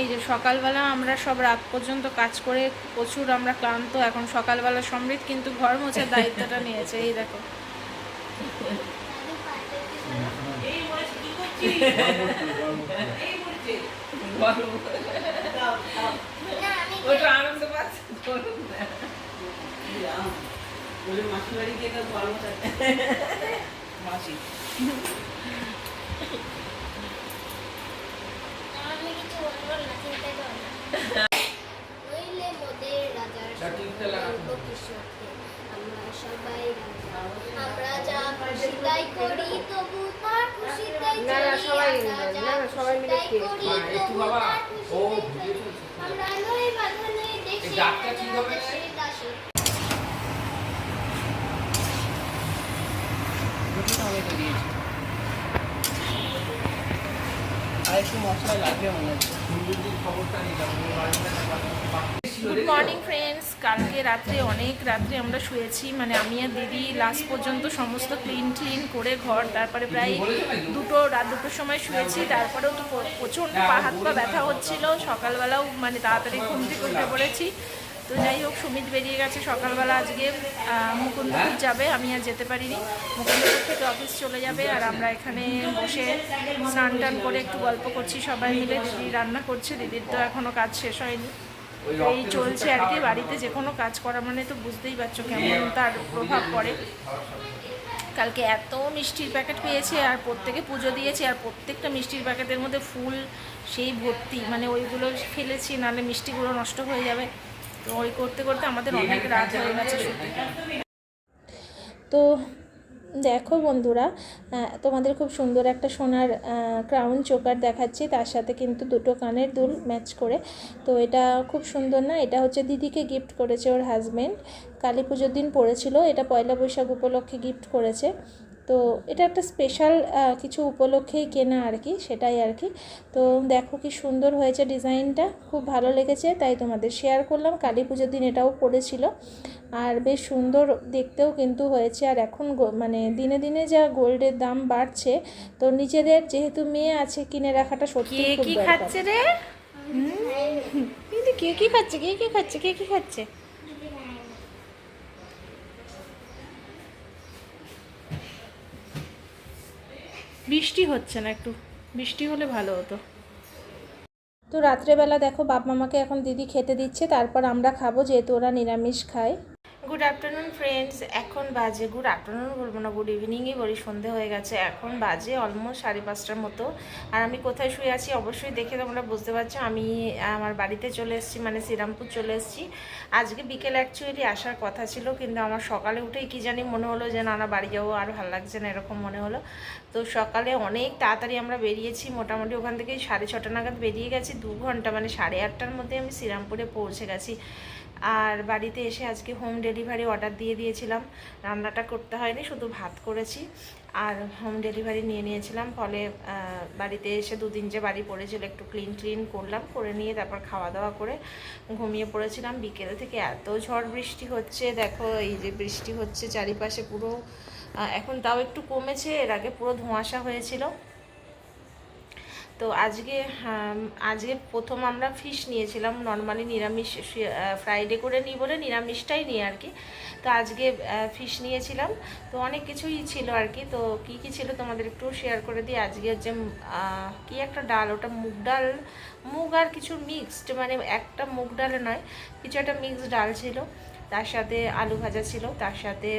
এই যে সকালবেলা আমরা সব রাত পর্যন্ত কাজ করে প্রচুর আমরা ক্লান্ত এখন সকালবেলা সমৃদ্ধ কিন্তু ঘর মোছার দায়িত্বটা নিয়েছে এই দেখো। এই নইলে মোদের রাজার। কিশোরকে আমরা সবাই আমরা যা খুশি তাই করি তবু তার খুশি তাই না, না, সবাই না, না, সবাই মিলে তাই খেয়ে। করি, মা, একটু বাবা, ও তাই ভিডিও চলি। চলছে। আমরা নই বাঁধনে দেশে এই ডাকটা ঠিক হবে না? গুড মর্নিং ফ্রেন্ডস কালকে রাত্রে, অনেক রাত্রে আমরা শুয়েছি। মানে আমি আর দিদি লাস্ট পর্যন্ত সমস্ত ক্লিন ক্লিন করে ঘর, তারপরে প্রায় দুটো, রাত দুটোর সময় শুয়েছি। তারপরেও তো প্রচণ্ড পা হাত পা ব্যথা হচ্ছিল। সকালবেলাও মানে তাড়াতাড়ি ঘুম থেকে উঠে পড়েছি। তো যাই হোক, সুমিত বেরিয়ে গেছে। সকালবেলা আজকে মুকুন্দপুর যাবে। আমি আর যেতে পারিনি। মুকুন্দপুর থেকে অফিস চলে যাবে আর আমরা এখানে বসে স্নান টান করে একটু গল্প করছি সবাই মিলে। দিদি রান্না করছে। দিদির তো এখনও কাজ শেষ হয়নি। এই চলছে আর কি। বাড়িতে যে কোনো কাজ করা মানে তো বুঝতেই পারছ কেমন তার প্রভাব পড়ে। কালকে এত মিষ্টির প্যাকেট পেয়েছে আর প্রত্যেকে পুজো দিয়েছে আর প্রত্যেকটা মিষ্টির প্যাকেটের মধ্যে ফুল, সেই ভর্তি। মানে ওইগুলো ফেলেছি, নাহলে মিষ্টিগুলো নষ্ট হয়ে যাবে। তো ওই করতে করতে আমাদের অনেক রাত হয়ে গেছে তো দেখো বন্ধুরা তোমাদের খুব সুন্দর একটা সোনার ক্রাউন চোকার দেখাচ্ছি, তার সাথে কিন্তু দুটো কানের দুল ম্যাচ করে। তো এটা খুব সুন্দর না? এটা হচ্ছে দিদিকে গিফট করেছে ওর হাজব্যান্ড কালী পুজোর দিন পড়েছিল, এটা পয়লা বৈশাখ উপলক্ষে গিফট করেছে। তো এটা একটা স্পেশাল কিছু উপলক্ষেই কেনা আর কি সেটাই আর কি। তো দেখো কি সুন্দর হয়েছে ডিজাইনটা খুব ভালো লেগেছে তাই তোমাদের শেয়ার করলাম। কালী পুজোর দিন এটাও পড়েছিল। আর বেশ সুন্দর দেখতেও কিন্তু হয়েছে। আর এখন গো- মানে দিনে দিনে যা গোল্ডের দাম বাড়ছে তো নিজেদের যেহেতু মেয়ে আছে কিনে রাখাটা সত্যি কে খাচ্ছে রে? কে কি খাচ্ছে কে কি খাচ্ছে কে কি খাচ্ছে? বৃষ্টি হচ্ছে না একটু। বৃষ্টি হলে ভালো হতো। তো রাত্রেবেলা দেখো বাপ মামাকে এখন দিদি খেতে দিচ্ছে, তারপর আমরা খাব যেহেতু ওরা নিরামিষ খায়। গুড আফটারনুন ফ্রেন্ডস এখন বাজে, গুড আফটারনুন বলব না, গুড ইভিনিংই বলি, সন্ধে হয়ে গেছে। এখন বাজে অলমোস্ট সাড়ে পাঁচটার মতো। আর আমি কোথায় শুয়ে আছি অবশ্যই দেখে তোমরা বুঝতে পারছ। আমি, আমার বাড়িতে চলে এসেছি মানে শ্রীরামপুর চলে এসেছি। আজকে বিকেলে অ্যাকচুয়ালি আসার কথা ছিল, কিন্তু আমার সকালে উঠেই কি জানি মনে হলো যে, না বাড়ি যাব, আর ভালো লাগছে না, এরকম মনে হলো। তো সকালে অনেক তাড়াতাড়ি আমরা বেরিয়েছি, মোটামুটি ওখান থেকে সাড়ে ছটা নাগাদ বেরিয়ে গেছি। দু ঘণ্টা মানে সাড়ে আটটার মধ্যে আমি শ্রীরামপুরে পৌঁছে গেছি। আর বাড়িতে এসে আজকে হোম ডেলিভারি অর্ডার দিয়ে দিয়েছিলাম। রান্নাটা করতে হয়নি, শুধু ভাত করেছি। আর হোম ডেলিভারি নিয়ে নিয়েছিলাম, ফলে বাড়িতে এসে দুদিন যে বাড়ি পড়েছিল, একটু ক্লিন ক্লিন করলাম, করে নিয়ে তারপর খাওয়া দাওয়া করে ঘুমিয়ে পড়েছিলাম। বিকেল থেকে এত ঝড় বৃষ্টি হচ্ছে, দেখো এই যে বৃষ্টি হচ্ছে চারিপাশে পুরো এখন তাও একটু কমেছে, এর আগে পুরো ধোঁয়াশা হয়েছিল। তো আজকে আজকে প্রথম আমরা ফিশ নিয়েছিলাম। নর্মালি নিরামিষ ফ্রাইডে করে নিই বলে নিরামিষটাই নিই আর কি। তো আজকে ফিশ নিয়েছিলাম। তো অনেক কিছুই ছিল আর কি। তো কি কি ছিল তোমাদের একটু শেয়ার করে দিই। আজকে আহ, কি একটা ডাল? ওটা মুগ ডাল মুগ আর কিছু মিক্সড মানে একটা মুগ ডাল নয় কিছু একটা মিক্সড ডাল ছিল। তার সাথে আলু ভাজা ছিল। তার সাথে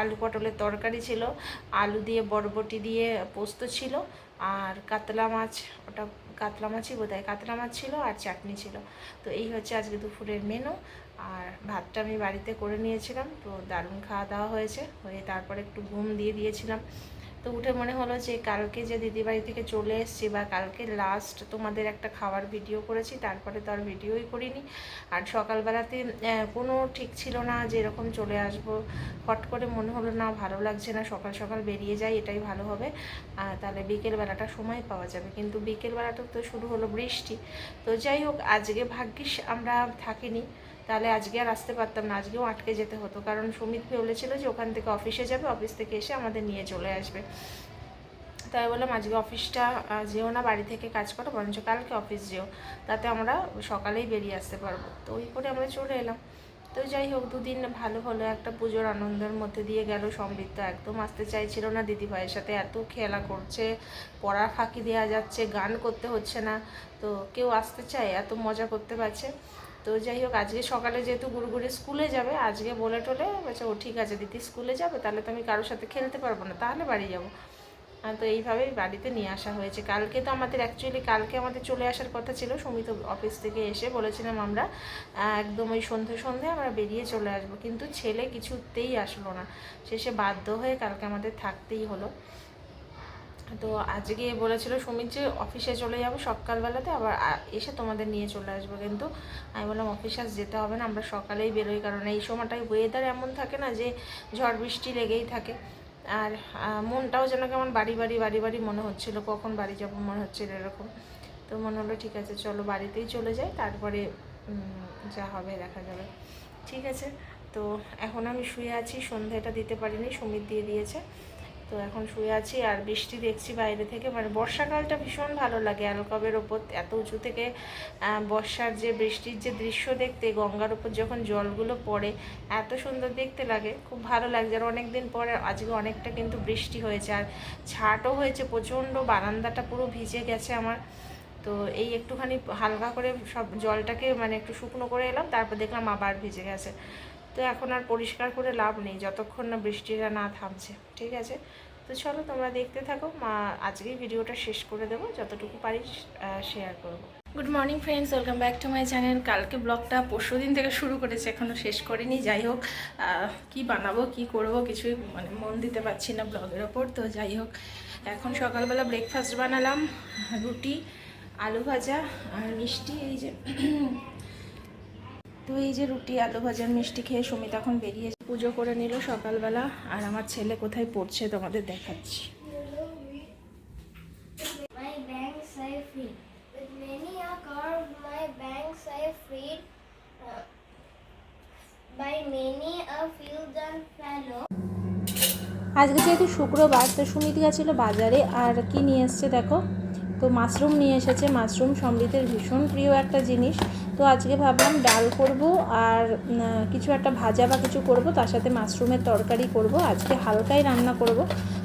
আলু পটলের তরকারি ছিল। আলু দিয়ে বরবটি দিয়ে পোস্ত ছিল। আর কাতলা মাছ, ওটা কাতলা মাছই বোধ হয় কাতলা মাছ ছিল আর চাটনি ছিল। তো এই হচ্ছে আজকে দুপুরের মেনু আর ভাতটা আমি বাড়িতে করে নিয়েছিলাম, তো দারুণ খাওয়া দাওয়া হয়েছে। হয়ে তারপরে একটু ঘুম দিয়ে দিয়েছিলাম। তো উঠে মনে হলো যে কালকে যে দিদি বাড়ি থেকে চলে এসেছি বা কালকে লাস্ট তোমাদের একটা খাওয়ার ভিডিও করেছি, তারপরে তো আর ভিডিওই করিনি। আর সকালবেলাতে কোনো ঠিক ছিল না যে এরকম চলে আসব। হট করে মনে হলো না, ভালো লাগছে না, সকাল সকাল বেরিয়ে যাই, এটাই ভালো হবে। তাহলে বিকেলবেলাটা সময় পাওয়া যাবে। কিন্তু বিকেলবেলাটা তো শুরু হলো বৃষ্টি। তো যাই হোক, আজকে ভাগ্যিস আমরা থাকিনি। তাহলে আজকে আর আসতে পারতাম না, আজকেও আটকে যেতে হতো। কারণ সুমিত বলেছিল যে ওখান থেকে অফিসে যাবে, অফিস থেকে এসে আমাদের নিয়ে চলে আসবে। তাই বললাম, আজকে অফিসটা যেও না, বাড়ি থেকে কাজ করো, বরঞ্চ কালকে অফিস যেও। তাতে আমরা সকালেই বেরিয়ে আসতে পারব। তো ওই করে আমরা চলে এলাম। তো যাই হোক, দুদিন ভালো হলো। একটা পুজোর আনন্দের মধ্যে দিয়ে গেল সমৃদ্ধ। একদম আসতে চাইছিল না দিদি ভাইয়ের সাথে। এত খেলা করছে, পড়া ফাঁকি দেওয়া যাচ্ছে, গান করতে হচ্ছে না। তো কেউ আসতে চায়? এত মজা করতে পারছে? তো যাই হোক, আজকে সকালে যেহেতু গুড়গুড়ি স্কুলে যাবে, আজকে বলে টলে বলছে, ও, ঠিক আছে দিদি, স্কুলে যাবে, তাহলে তো আমি কারোর সাথে খেলতে পারব না, তাহলে বাড়ি যাব। তো এইভাবেই বাড়িতে নিয়ে আসা হয়েছে। কালকে তো আমাদের অ্যাকচুয়ালি কালকে আমাদের চলে আসার কথা ছিল, সুমিত অফিস থেকে এসে বলেছিলাম আমরা একদম ওই সন্ধে সন্ধে আমরা বেরিয়ে চলে আসব, কিন্তু ছেলে কিছুতেই আসলো না। শেষে বাধ্য হয়ে কালকে আমাদের থাকতেই হলো। তো আজকে বলেছিল সুমিত যে অফিসে চলে যাব সকালবেলাতে, আবার এসে তোমাদের নিয়ে চলে আসব কিন্তু। আমি বললাম, অফিস আজ যেতে হবে না, আমরা সকালেই বেরোই। কারণ এই সময়টায় ওয়েদার এমন থাকে না যে ঝড় বৃষ্টি লেগেই থাকে। আর মনটাও যেন কেমন বাড়ি বাড়ি বাড়ি বাড়ি মনে হচ্ছিল। কখন বাড়ি যাব মনে হচ্ছিল এরকম। তো মনে হলো, ঠিক আছে, চলো বাড়িতেই চলে যাই, তারপরে যা হবে দেখা যাবে। ঠিক আছে, তো এখন আমি শুয়ে আছি, সন্ধ্যাটা দিতে পারিনি, সুমিত দিয়ে দিয়েছে। তো এখন শুয়ে আছি আর বৃষ্টি দেখছি বাইরে থেকে। মানে বর্ষাকালটা ভীষণ ভালো লাগে অ্যালকবের ওপর। এত উঁচু থেকে বর্ষার যে বৃষ্টির যে দৃশ্য দেখতে, গঙ্গার ওপর যখন জলগুলো পড়ে, এত সুন্দর দেখতে লাগে। খুব ভালো লাগছে। আর অনেক দিন পরে, আজকে অনেকটা কিন্তু বৃষ্টি হয়েছে। আর ছাটও হয়েছে প্রচণ্ড, বারান্দাটা পুরো ভিজে গেছে আমার। তো এই একটুখানি হালকা করে সব জলটাকে মানে একটু শুকনো করে এলাম, তারপর দেখলাম আবার ভিজে গেছে। তো এখন আর পরিষ্কার করে লাভ নেই, যতক্ষণ না বৃষ্টিটা না থামছে, ঠিক আছে? তো চলো তোমরা দেখতে থাকো, মা আজকেই ভিডিওটা শেষ করে দেবো, যতটুকু পারি শেয়ার করব। Good morning friends welcome back to my channel কালকে ব্লগটা পরশু দিন থেকে শুরু করেছে এখনও শেষ করিনি, যাই হোক কি বানাবো, কি করব, কিছুই মানে মন দিতে পারছি না ব্লগের ওপর, তো যাই হোক, এখন সকালবেলা ব্রেকফাস্ট বানালাম, রুটি, আলু ভাজা আর মিষ্টি, এই যে তো এই যে রুটি আলু ভাজার মিষ্টি খেয়ে সুমিত এখন বেরিয়ে পুজো করে নিল সকালবেলা। আর আমার ছেলে কোথায় পড়ছে তোমাদের দেখাচ্ছি. আজকে যেহেতু শুক্রবার তো সুমিত গেছিল বাজারে। আর কি নিয়ে এসছে দেখো? তো মাশরুম নিয়ে এসেছে মাশরুম সমৃদ্ধের ভীষণ প্রিয় একটা জিনিস। তো আজকে ভাবলাম ডাল করব আর কিছু একটা ভাজা বা কিছু করব, তার সাথে মাশরুমের তরকারি করব। আজকে হালকাই রান্না করব,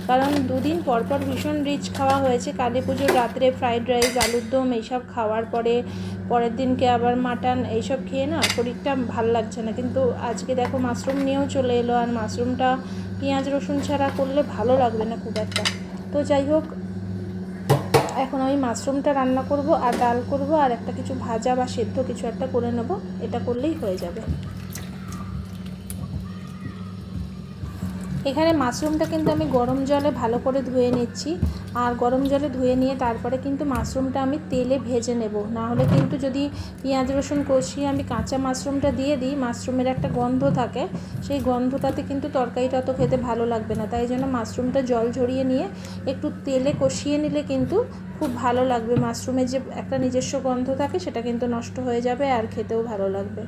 কারণ দুদিন পর পর ভীষণ রিচ খাওয়া হয়েছে। কালী পুজোর রাত্রে ফ্রাইড রাইস আলুর দম, এইসব খাওয়ার পরে, পরের দিনকে আবার মাটন এইসব খেয়ে না শরীরটা ভালো লাগছে না। কিন্তু আজকে দেখো মাশরুম নিয়েও চলে এলো, আর মাশরুমটা পেঁয়াজ, রসুন ছাড়া করলে ভালো লাগবে না খুব একটা। তো যাই হোক এখন আমি মাশরুমটা রান্না করব, আর ডাল করব, আর একটা কিছু ভাজা বা সেদ্ধ কিছু একটা করে নেব। এটা করলেই হয়ে যাবে। এখানে মাশরুমটা কিন্তু আমি গরম জলে ভালো করে ধুয়ে নিচ্ছি। আর গরম জলে ধুয়ে নিয়ে তারপরে কিন্তু মাশরুমটা আমি তেলে ভেজে নেব। না হলে কিন্তু যদি পেঁয়াজ, রসুন কষিয়ে আমি কাঁচা মাশরুমটা দিয়ে দিই, মাশরুমের একটা গন্ধ থাকে। সেই গন্ধটাতে কিন্তু তরকারিটা অত খেতে ভালো লাগবে না। তাই জন্য মাশরুমটা জল ঝরিয়ে নিয়ে একটু তেলে কষিয়ে নিলে কিন্তু খুব ভালো লাগবে। মাশরুমের যে একটা নিজস্ব গন্ধ থাকে, সেটা কিন্তু নষ্ট হয়ে যাবে আর খেতেও ভালো লাগবে।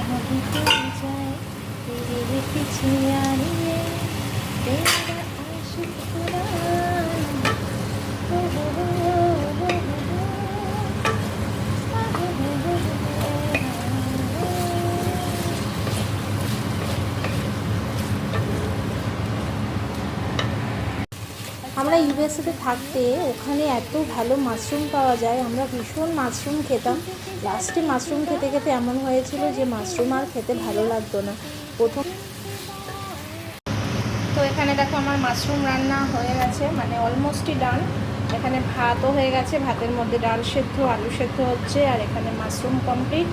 হবে ফিরে যায় তেরে রেখেছি আনিয়ে তেরা আশিক পুরাণ আমরা ইউএসএতে থাকতে ওখানে এত ভালো মাশরুম পাওয়া যায়, আমরা ভীষণ মাশরুম খেতাম। লাস্টে মাশরুম খেতে খেতে এমন হয়েছিল যে মাশরুম আর খেতে ভালো লাগতো না। প্রথম তো এখানে দেখো আমার মাশরুম রান্না হয়ে গেছে মানে অলমোস্টই ডান। এখানে ভাতও হয়ে গেছে, ভাতের মধ্যে ডাল সেদ্ধ, আলু সেদ্ধ হচ্ছে, আর এখানে মাশরুম কমপ্লিট।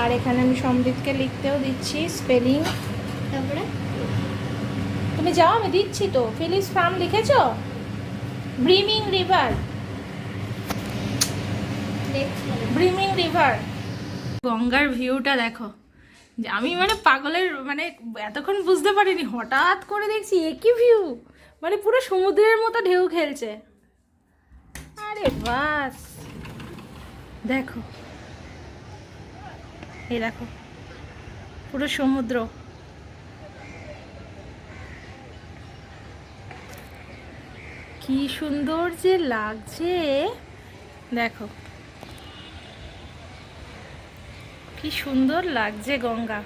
আর এখানে আমি সমৃদ্ধকে লিখতেও দিচ্ছি স্পেলিং। তারপরে? তুমি যাও, আমি দিচ্ছি তো। ফিলিস ফার্ম লিখেছো? Brimming river. Brimming river. গঙ্গার ভিউটা দেখো। আমি মানে পাগলের মানে এতক্ষণ বুঝতে পারিনি, হঠাৎ করে দেখছি একই ভিউ। মানে পুরো সমুদ্রের মতো ঢেউ খেলছে। আরে বাস। দেখো। এই দেখো। পুরো সমুদ্র। কি সুন্দর যে লাগছে। দেখো। কি সুন্দর লাগছে গঙ্গা।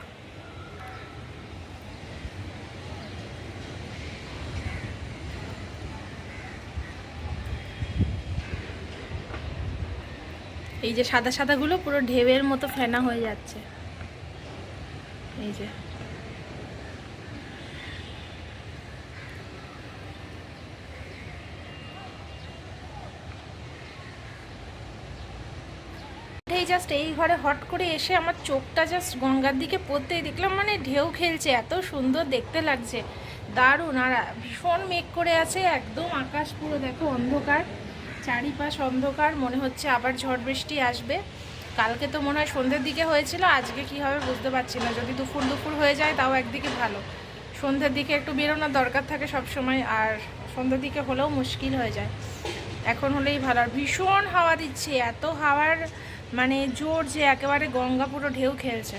এই যে সাদা সাদাগুলো পুরো ঢেউয়ের মতো ফেনা হয়ে যাচ্ছে। এই যে। এই জাস্ট এই ঘরে হট করে এসে আমার চোখটা জাস্ট গঙ্গার দিকে পড়তেই দেখলাম মানে ঢেউ খেলছে, এত সুন্দর দেখতে লাগছে। দারুণ, আর ভীষণ মেঘ করে আছে, একদম আকাশ পুরো দেখো অন্ধকার, চারিপাশ অন্ধকার, মনে হচ্ছে আবার ঝড় বৃষ্টি আসবে। কালকে তো মনে হয় সন্ধ্যের দিকে হয়েছিল, আজকে কি হবে বুঝতে পারছি না, যদি দুপুর দুপুর হয়ে যায় তাও একদিকে ভালো। সন্ধ্যের দিকে একটু বেরোনোর দরকার থাকে সব সময় আর সন্ধ্যের দিকে হলেও মুশকিল হয়ে যায়। এখন হলেই ভালো, আর ভীষণ হাওয়া দিচ্ছে, এত হাওয়ার মানে জোর যে একেবারে গঙ্গা পুরো ঢেউ খেলছে।